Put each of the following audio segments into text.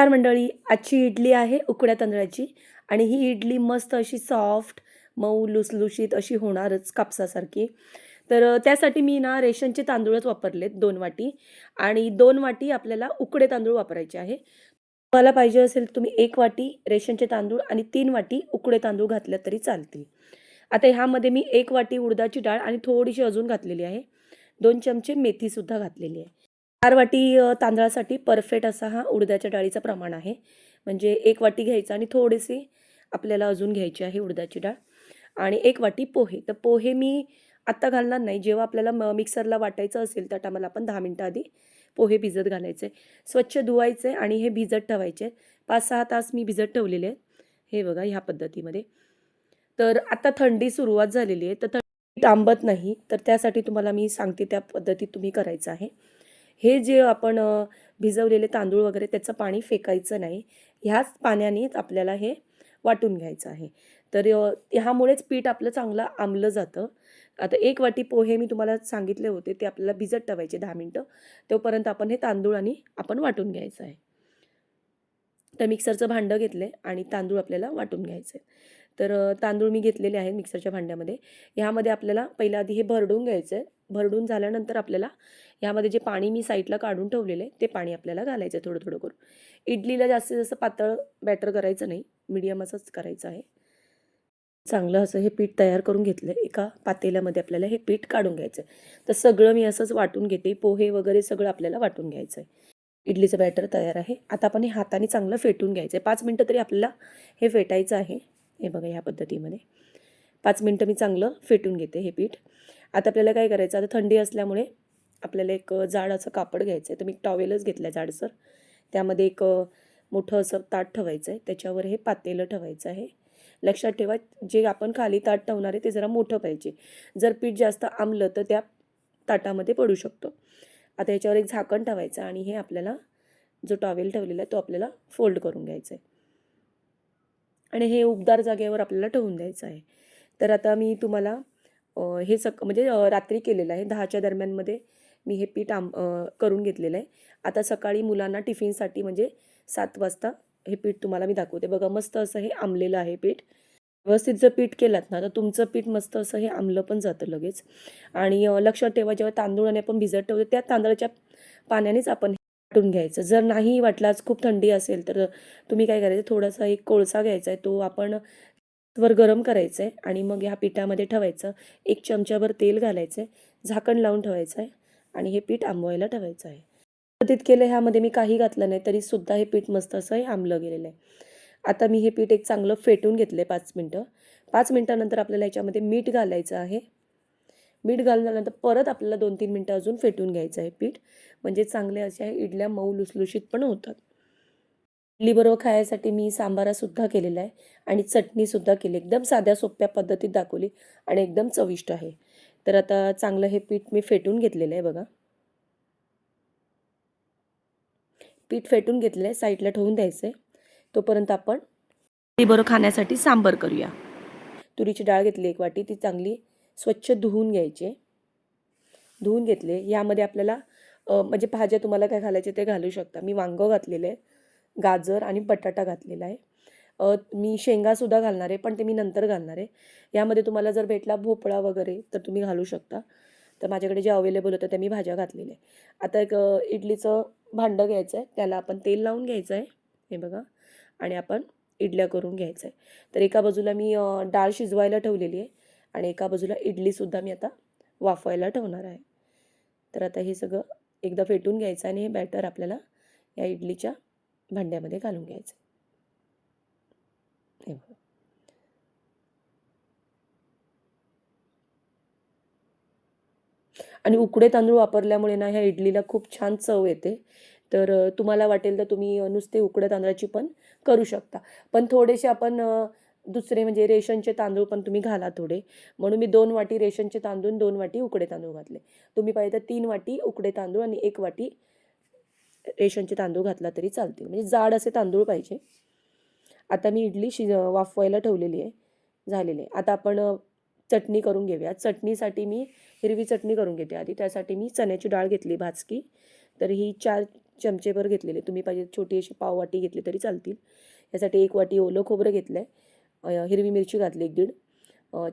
नमस्कार मंडळी आजची इडली आहे उकड्या तांदळाची आणि ही इडली मस्त अशी सॉफ्ट मऊ लुसलुशीत अशी होणारच कापसासारखी. तर त्यासाठी मी ना रेशनचे तांदूळच वापरलेत दोन वाटी आणि दोन वाटी आपल्याला उकडे तांदूळ वापरायचे आहे. तुम्हाला पाहिजे असेल तुम्ही एक वाटी रेशनचे तांदूळ आणि तीन वाटी उकडे तांदूळ घातल्या तरी चालतील. आता ह्यामध्ये मी एक वाटी उडदाची डाळ आणि थोडीशी अजून घातलेली आहे. दोन चमचे मेथीसुद्धा घातलेली आहे. चार वाटी तांदळासाठी परफेक्ट असा हा उडदाच्या डाळीचा प्रमाण आहे. म्हणजे एक वाटी घ्यायचा आणि थोडीशी आपल्याला अजून घ्यायची आहे उडदाची डाळ. आणि एक वाटी पोहे. तर पोहे मी आत्ता घालणार नाही. जेव्हा आपल्याला म मिक्सरला वाटायचं असेल त्या टायमाला आपण दहा मिनटं आधी पोहे भिजत घालायचे. स्वच्छ धुवायचे आणि हे भिजत ठेवायचे. पाच सहा तास मी भिजत ठेवलेले आहेत. हे बघा ह्या पद्धतीमध्ये. तर आता थंडी सुरुवात झालेली आहे. तर थंडी तांबत नाही. तर त्यासाठी तुम्हाला मी सांगते त्या पद्धतीत तुम्ही करायचं आहे. हे जे आपण भिजवलेले तांदूळ वगैरे त्याचं पाणी फेकायचं नाही. ह्याच पाण्यानेच आपल्याला हे वाटून घ्यायचं आहे. तर ह्यामुळेच पीठ आपलं चांगलं आंबलं जातं. आता एक वाटी पोहे मी तुम्हाला सांगितले होते ते आपल्याला भिजत ठेवायचे दहा मिनटं. तोपर्यंत आपण हे तांदूळ आणि आपण वाटून घ्यायचं आहे. तर मिक्सरचं भांडं घेतलं आहे आणि तांदूळ आपल्याला वाटून घ्यायचं आहे तर तांदूळ मी घेतलेले आहेत मिक्सरच्या भांड्यामध्ये. ह्यामध्ये आपल्याला पहिल्या आधी हे भरडून घ्यायचं आहे भरडून झाल्यानंतर आपल्याला यामध्ये जे पाणी मी साईडला काढून ठेवलेलं आहे ते पाणी आपल्याला घालायचं आहे थोडं थोडं करून. इडलीला जास्तीत जास्त पातळ बॅटर करायचं नाही मीडियम असंच करायचं आहे. चांगलं असं हे पीठ तयार करून घेतलं आहे एका पातेल्यामध्ये आपल्याला हे पीठ काढून घ्यायचं आहे तर सगळं मी असंच वाटून घेते पोहे वगैरे सगळं आपल्याला वाटून घ्यायचं आहे इडलीचं बॅटर तयार आहे. आता आपण हे हाताने चांगलं फेटून घ्यायचं आहे पाच मिनटं तरी आपल्याला हे फेटायचं आहे. हे बघा ह्या पद्धतीमध्ये. पाच मिनटं मी चांगलं फेटून घेते हे पीठ. आता आपल्याला काय करायचं? आता थंडी असल्यामुळे आपल्याला एक जाड असं कापड घ्यायचं आहे तर मी टॉवेलच घेतलं आहे जाडसर त्यामध्ये एक मोठं असं ताट ठेवायचं आहे त्याच्यावर हे पातेलं ठेवायचं आहे. लक्षात ठेवा जे आपण खाली ताट ठेवणार आहे ते जरा मोठं पाहिजे. जर पीठ जास्त आंबलं तर त्या ताटामध्ये पडू शकतो. आता याच्यावर एक झाकण ठेवायचं आणि हे आपल्याला जो टॉवेल ठेवलेला आहे तो आपल्याला फोल्ड करून घ्यायचा आहे आणि हे उबदार जागेवर आपल्याला ठेवून द्यायचं आहे. तर आता मी तुम्हाला हे सक म्हणजे रात्री केलेलं आहे. दहाच्या दरम्यानमध्ये मी हे पीठ आम करून घेतलेलं आहे. आता सकाळी मुलांना टिफिनसाठी म्हणजे सात वाजता हे पीठ तुम्हाला मी दाखवते. बघा मस्त असं हे आंबलेलं आहे पीठ. व्यवस्थित जर पीठ केलात ना तर तुमचं पीठ मस्त असं हे आंबलं पण जातं लगेच. आणि लक्षात ठेवा जेव्हा तांदूळ आणि आपण भिजत ठेवतो त्या तांदळाच्या पाण्यानेच आपण वाटून घ्यायचं. जर नाही वाटलाच खूप थंडी असेल तर तुम्ही काय करायचं? थोडासा एक कोळसा घ्यायचा आहे. तो आपण वर गरम करायचं आहे आणि मग ह्या पिठामध्ये ठेवायचं. एक चमच्याभर तेल घालायचं आहे झाकण लावून ठेवायचं आहे आणि हे पीठ आंबवायला ठेवायचं आहे पद्धतीत केलं ह्यामध्ये मी काही घातलं नाही तरीसुद्धा हे पीठ मस्त असं हे आंबलं गेलेलं आहे. आता मी हे पीठ एक चांगलं फेटून घेतलं आहे पाच मिनटं. पाच मिनटानंतर आपल्याला याच्यामध्ये मीठ घालायचं आहे. मीठ घालल्यानंतर परत आपल्याला दोन तीन मिनटं अजून फेटून घ्यायचं आहे पीठ. म्हणजे चांगले अशा इडल्या मऊ लुसलुशीत पण होतात. इडलीबरोबर खायसाठी मी सांबारासुद्धा केलेला आहे आणि चटणीसुद्धा केली. एकदम साध्या सोप्या पद्धतीत दाखवली आणि एकदम चविष्ट आहे. तर आता चांगलं हे पीठ मी फेटून घेतलेलं आहे बघा. पीठ फेटून घेतलं आहे. साईडला ठेवून द्यायचं आहे. तोपर्यंत आपण इडलीबरोबर खाण्यासाठी सांबर करूया. तुरीची डाळ घेतली एक वाटी. ती चांगली स्वच्छ धुवून घ्यायची धुवून घेतले यामध्ये आपल्याला म्हणजे भाज्या तुम्हाला काय घालायचे ते घालू शकता. मी वांगं घातलेलं आहे. गाजर आणि बटाटा घातलेला आहे. मी शेंगासुद्धा घालणार आहे पण ते मी नंतर घालणार आहे. यामध्ये तुम्हाला जर भेटला भोपळा वगैरे तर तुम्ही घालू शकता. तर माझ्याकडे जे अवेलेबल होतं त्या मी भाज्या घातलेल्या आहे. आता एक इडलीचं भांडं घ्यायचं आहे. त्याला आपण तेल लावून घ्यायचं आहे. हे बघा. आणि आपण इडल्या करून घ्यायचं आहे. तर एका बाजूला मी डाळ शिजवायला ठेवलेली आहे. आणि एका बाजूला इडलीसुद्धा मी आता वाफवायला ठेवणार आहे. तर आता हे सगळं एकदा फेटून घ्यायचं आणि हे बॅटर आपल्याला या इडलीच्या भांड्यामध्ये घालून घ्यायचं. हे बघा. आणि उकडे तांदूळ वापरल्यामुळे ना ह्या इडलीला खूप छान चव येते. तर तुम्हाला वाटेल तर तुम्ही नुसते उकड्या तांदळाची पण करू शकता. पण थोडेसे आपण दुसरे म्हणजे रेशनचे तांदूळ पण तुम्ही घाला थोडे. म्हणून मी दोन वाटी रेशनचे तांदूळ दोन वाटी उकडे तांदूळ घातले. तुम्ही पाहिजे तर तीन वाटी उकडे तांदूळ आणि एक वाटी रेशनचे तांदूळ घातला तरी चालतील. म्हणजे जाड असे तांदूळ पाहिजे. आता मी इडली शिज वाफवायला ठेवलेली आहे. झालेली आहे. आता आपण चटणी करून घेऊया. चटणीसाठी मी हिरवी चटणी करून घेते आधी. त्यासाठी मी चण्याची डाळ घेतली भाजकी. तर ही चार चमचेभर घेतलेले तुम्ही पाहिजे छोटी अशी पाववाटी घेतली तरी चालतील. यासाठी एक वाटी ओलं खोबरं घेतलं आहे हिरवी मिरची घातली एक दीड.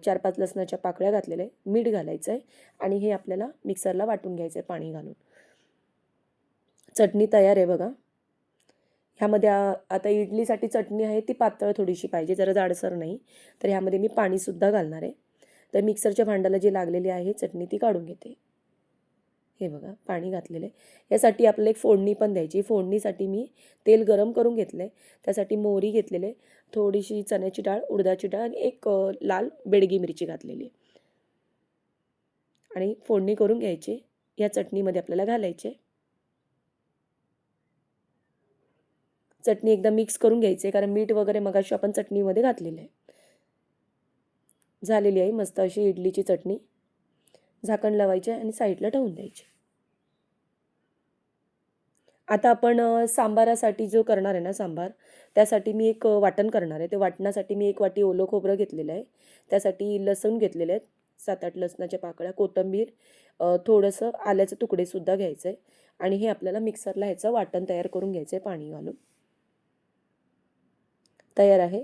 चार पाच लसणाच्या पाकळ्या घातलेल्या आहे. मीठ घालायचं आहे आणि हे आपल्याला मिक्सरला वाटून घ्यायचं आहे पाणी घालून. चटणी तयार आहे बघा. ह्यामध्ये आता इडलीसाठी चटणी आहे ती पातळ थोडीशी पाहिजे जरा जाडसर नाही. तर ह्यामध्ये मी पाणीसुद्धा घालणार आहे. तर मिक्सरच्या भांड्याला जी लागलेली आहे चटणी ती काढून घेते. हे बघा पाणी घातलेलं आहे. यासाठी आपल्याला एक फोडणी पण द्यायची. फोडणीसाठी मी तेल गरम करून घेतलं आहे. त्यासाठी मोहरी घेतलेले थोडीशी चण्याची डाळ उडदाची डाळ आणि एक लाल बेडगी मिरची घातलेली आहे. आणि फोडणी करून घ्यायची. या चटणीमध्ये आपल्याला घालायचे. चटणी एकदा मिक्स करून घ्यायची कारण मीठ वगैरे मगाशी आपण चटणीमध्ये घातलेलं आहे. झालेली आहे मस्त अशी इडलीची चटणी. झाकण लावायचे आणि साईडला ठेवून द्यायची आता आपण सांबारासाठी जो करणार आहे ना सांबार त्यासाठी मी एक वाटण करणार आहे. ते वाटणासाठी मी एक वाटी ओलं खोबरं घेतलेलं आहे. त्यासाठी लसूण घेतलेले आहेत. सात आठ लसणाच्या पाकळ्या कोथिंबीर थोडंसं आल्याचे तुकडेसुद्धा घ्यायचं आहे. आणि हे आपल्याला मिक्सरला ह्याचं वाटण तयार करून घ्यायचं आहे पाणी घालून. तयार आहे.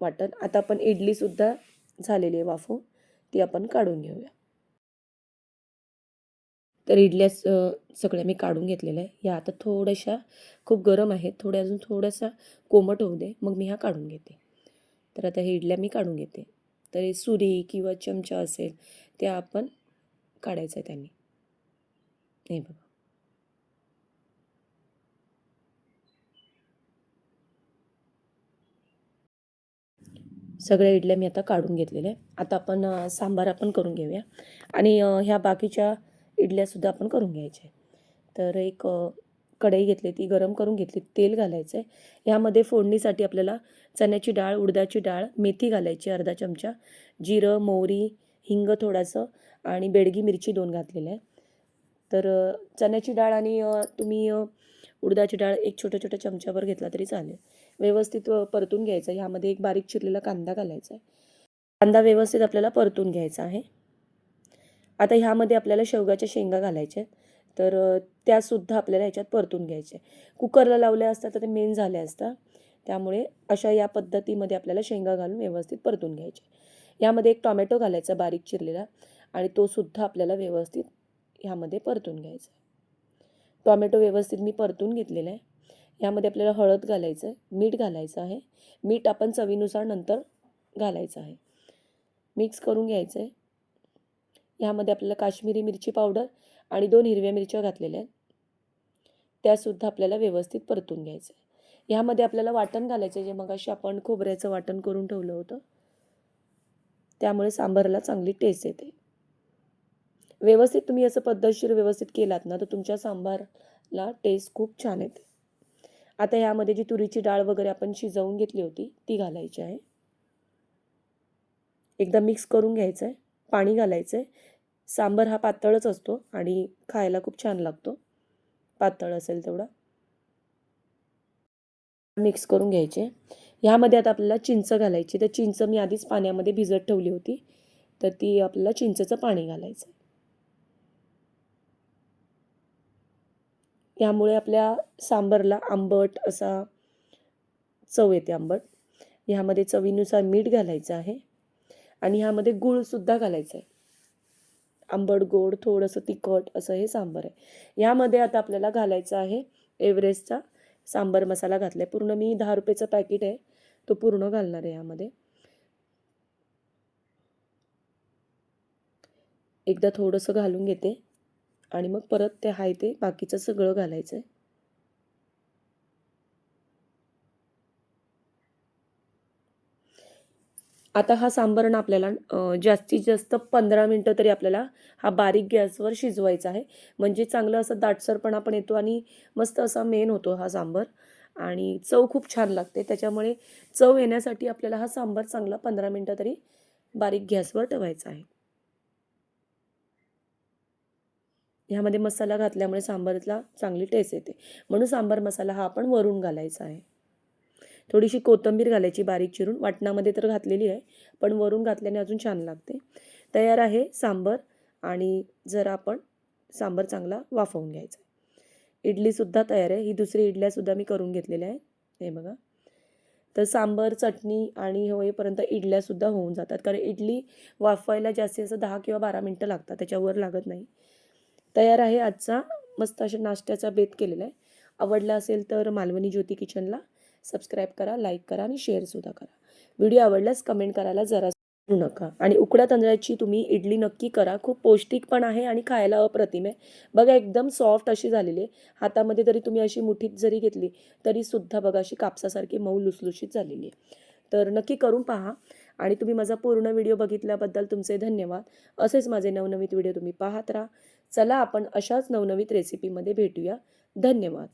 वाटण. आता आपण इडलीसुद्धा झालेली आहे वाफवून ती आपण काढून घेऊया. तर इडल्या सगळ्या मी काढून घेतलेल्या आहे. या आता थोड्याशा खूप गरम आहेत. थोड्या अजून थोडासा कोमट होऊ दे. मग मी ह्या काढून घेते. तर आता हे इडल्या मी काढून घेते. तर सुरी किंवा चमचा असेल त्या आपण काढायचं आहे त्यांनी. हे बघा. सगळ्या इडल्या मी आता काढून घेतलेल्या आहे. आता आपण सांबार आपण करून घेऊया. आणि ह्या बाकीच्या इडल्यासुद्धा आपण करून घ्यायच्या तर एक कढई घेतली ती गरम करून घेतली तेल घालायचं आहे. ह्यामध्ये फोडणीसाठी आपल्याला चण्याची डाळ उडदाची डाळ मेथी घालायची अर्धा चमचा जिरं मोहरी हिंग थोडंसं आणि बेडगी मिरची दोन घातलेल्या आहे तर चण्याची डाळ आणि तुम्ही उडदाची डाळ एक छोट्या छोट्या चमच्यावर घेतला तरी चालेल. व्यवस्थित परतून घ्यायचा ह्यामध्ये एक बारीक चिरलेला कांदा घालायचा आहे. कांदा व्यवस्थित आपल्याला परतून घ्यायचा आहे. आता ह्यामध्ये आपल्याला शेवगाच्या शेंगा घालायच्या आहेत. तर त्यासुद्धा आपल्याला ह्याच्यात परतून घ्यायच्या कुकरला लावल्या असतात तर ते मेन झाले असतात त्यामुळे अशा या पद्धतीमध्ये आपल्याला शेंगा घालून व्यवस्थित परतून घ्यायचे यामध्ये एक टॉमॅटो घालायचा बारीक चिरलेला आणि तो सुद्धा आपल्याला व्यवस्थित ह्यामध्ये परतून घ्यायचा टॉमॅटो व्यवस्थित मी परतून घेतलेला आहे. यामध्ये आपल्याला हळद घालायचं आहे मीठ घालायचं आहे. मीठ आपण चवीनुसार नंतर घालायचं आहे. मिक्स करून घ्यायचं आहे. ह्यामध्ये आपल्याला काश्मीरी मिरची पावडर आणि दोन हिरव्या मिरच्या घातलेल्या आहेत. त्यासुद्धा आपल्याला व्यवस्थित परतून घ्यायचं आहे. ह्यामध्ये आपल्याला वाटण घालायचं आहे जे मगाशी आपण खोबऱ्याचं वाटण करून ठेवलं होतं. त्यामुळे सांबारला चांगली टेस्ट येते. व्यवस्थित तुम्ही असं पद्धतशीर व्यवस्थित केलात ना तर तुमच्या सांबारला टेस्ट खूप छान येते. आता ह्यामध्ये जी तुरीची डाळ वगैरे आपण शिजवून घेतली होती ती घालायची आहे. एकदा मिक्स करून घ्यायचं आहे पाणी घालायचं आहे सांबर हा पातळच असतो आणि खायला खूप छान लागतो. पातळ असेल तेवढा. मिक्स करून घ्यायचे. ह्यामध्ये आता आपल्याला चिंच घालायची. तर चिंच मी आधीच पाण्यामध्ये भिजत ठेवली होती. तर ती आपल्याला चिंचेचं पाणी घालायचं ह्यामुळे आपल्या सांबरला आंबट असा चव येते आंबट. ह्यामध्ये चवीनुसार मीठ घालायचं आहे आणि ह्यामध्ये गूळसुद्धा घालायचं आहे. आंबट गोड थोडंसं तिखट असं हे सांबर आहे. यामध्ये आता आपल्याला घालायचं आहे एव्हरेस्टचा सांबर मसाला घातला आहे पूर्ण मी दहा रुपयाचं पॅकेट आहे तो पूर्ण घालणार आहे यामध्ये एकदा थोडंसं घालून घेते. आणि मग परत ते हाय ते बाकीचं सगळं घालायचं आहे आता हा सांबार ना आपल्याला जास्तीत जास्त पंधरा मिनटं तरी आपल्याला हा बारीक गॅसवर शिजवायचा आहे. म्हणजे चांगलं असं दाटसरपणा पण येतो आणि मस्त असा मेन होतो हा सांबर. आणि चव खूप छान लागते. त्याच्यामुळे चव येण्यासाठी आपल्याला हा सांबार चांगला पंधरा मिनटं तरी बारीक गॅसवर ठेवायचा आहे. ह्यामध्ये मसाला घातल्यामुळे सांबारला चांगली टेस्ट येते. म्हणून सांबार मसाला हा आपण वरून घालायचा आहे. थोडीशी कोथिंबीर घालायची बारीक चिरून. वाटणामध्ये तर घातलेली आहे पण वरून घातल्याने अजून छान लागते. तयार आहे सांबर आणि जरा आपण सांबर चांगला वाफवून घ्यायचा इडलीसुद्धा तयार आहे. ही दुसरी इडल्यासुद्धा मी करून घेतलेल्या आहे हे बघा. तर सांबर चटणी आणि होईपर्यंत इडल्यासुद्धा होऊन जातात. कारण इडली वाफवायला जास्तीत जास्त दहा किंवा बारा मिनटं लागतात. त्याच्यावर लागत नाही. तयार आहे आजचा मस्त अशा नाश्त्याचा बेत केलेला आहे. आवडला असेल तर मालवणी ज्योती किचनला सबस्क्राईब करा लाईक करा आणि शेअरसुद्धा करा. व्हिडिओ आवडल्यास कमेंट करायला जरा विसरू नका. आणि उकड्या तांदळाची तुम्ही इडली नक्की करा. खूप पौष्टिक पण आहे आणि खायला अप्रतिम आहे. बघा एकदम सॉफ्ट अशी झालेली आहे. हातामध्ये जरी तुम्ही अशी मुठीत जरी घेतली तरीसुद्धा बघा अशी कापसासारखी मऊ लुसलुशीत झालेली आहे. तर नक्की करून पहा. आणि तुम्ही माझा पूर्ण व्हिडिओ बघितल्याबद्दल तुमचे धन्यवाद. असेच माझे नवनवीन व्हिडिओ तुम्ही पाहत राहा. चला आपण अशाच नवनवीन रेसिपीमध्ये भेटूया. धन्यवाद.